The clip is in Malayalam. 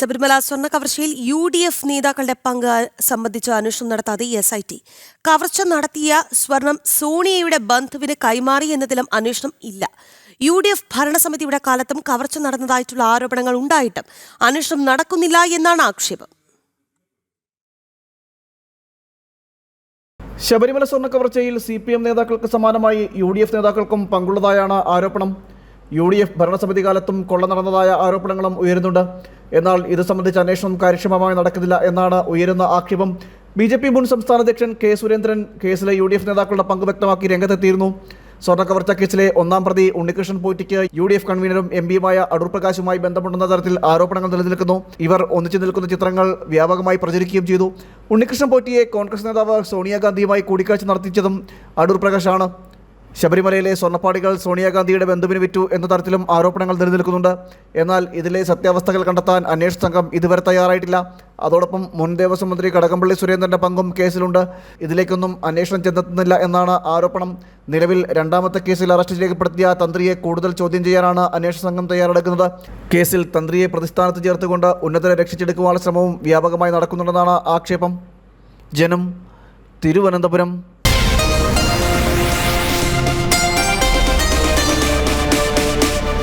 ശബരിമല സ്വർണ കവർച്ചയിൽ യു ഡി എഫ് നേതാക്കളുടെ പങ്ക് സംബന്ധിച്ച് അന്വേഷണം നടത്താതെ എസ് ഐ ടി. കവർച്ച നടത്തിയ സ്വർണം സോണിയയുടെ ബന്ധുവിന് കൈമാറി എന്നതിലും അന്വേഷണം ഇല്ല. യു ഡി എഫ് ഭരണസമിതിയുടെ കാലത്തും കവർച്ച നടന്നതായിട്ടുള്ള ആരോപണങ്ങൾ ഉണ്ടായിട്ടും അന്വേഷണം നടക്കുന്നില്ല എന്നാണ് ആക്ഷേപം. ശബരിമല സ്വർണ കവർച്ചയിൽ സി പി എം നേതാക്കൾക്ക് സമാനമായി യു ഡി എഫ് നേതാക്കൾക്കും പങ്കുള്ളതായാണ് ആരോപണം. യു ഡി എഫ് ഭരണസമിതി കാലത്തും കൊള്ള നടന്നതായ ആരോപണങ്ങളും ഉയരുന്നുണ്ട്. എന്നാൽ ഇത് സംബന്ധിച്ച് അന്വേഷണം കാര്യക്ഷമമായി നടക്കുന്നില്ല എന്നാണ് ഉയരുന്ന ആക്ഷേപം. ബി ജെ പി മുൻ സംസ്ഥാന അധ്യക്ഷൻ കെ സുരേന്ദ്രൻ കേസിലെ യു ഡി എഫ് നേതാക്കളുടെ പങ്ക് വ്യക്തമാക്കി രംഗത്തെത്തിയിരുന്നു. സ്വർണ കവർച്ച കേസിലെ ഒന്നാം പ്രതി ഉണ്ണികൃഷ്ണൻ പോറ്റിക്ക് യു ഡി എഫ് കൺവീനറും എം പിയുമായ അടൂർ പ്രകാശുമായി ബന്ധമുണ്ടെന്ന തരത്തിൽ ആരോപണങ്ങൾ നിലനിൽക്കുന്നു. ഇവർ ഒന്നിച്ചു നിൽക്കുന്ന ചിത്രങ്ങൾ വ്യാപകമായി പ്രചരിക്കുകയും ചെയ്തു. ഉണ്ണികൃഷ്ണൻ പോറ്റിയെ കോൺഗ്രസ് നേതാവ് സോണിയാഗാന്ധിയുമായി കൂടിക്കാഴ്ച നടത്തിച്ചതും അടൂർ പ്രകാശാണ്. ശബരിമലയിലെ സ്വർണപ്പാടികൾ സോണിയാഗാന്ധിയുടെ ബന്ധുവിന് വിറ്റു എന്ന തരത്തിലും ആരോപണങ്ങൾ നിലനിൽക്കുന്നുണ്ട്. എന്നാൽ ഇതിലെ സത്യാവസ്ഥകൾ കണ്ടെത്താൻ അന്വേഷണ സംഘം ഇതുവരെ തയ്യാറായിട്ടില്ല. അതോടൊപ്പം മുൻ ദേവസ്വം മന്ത്രി കടകംപള്ളി സുരേന്ദ്രന്റെ പങ്കും കേസിലുണ്ട്. ഇതിലേക്കൊന്നും അന്വേഷണം ചെന്നെത്തുന്നില്ല എന്നാണ് ആരോപണം. നിലവിൽ രണ്ടാമത്തെ കേസിൽ അറസ്റ്റ് രേഖപ്പെടുത്തിയ തന്ത്രിയെ കൂടുതൽ ചോദ്യം ചെയ്യാനാണ് അന്വേഷണ സംഘം തയ്യാറെടുക്കുന്നത്. കേസിൽ തന്ത്രിയെ പ്രതിസ്ഥാനത്ത് ചേർത്തുകൊണ്ട് ഉന്നതരെ രക്ഷിച്ചെടുക്കുവാനുള്ള ശ്രമവും വ്യാപകമായി നടക്കുന്നുണ്ടെന്നാണ് ആക്ഷേപം. ജനം തിരുവനന്തപുരം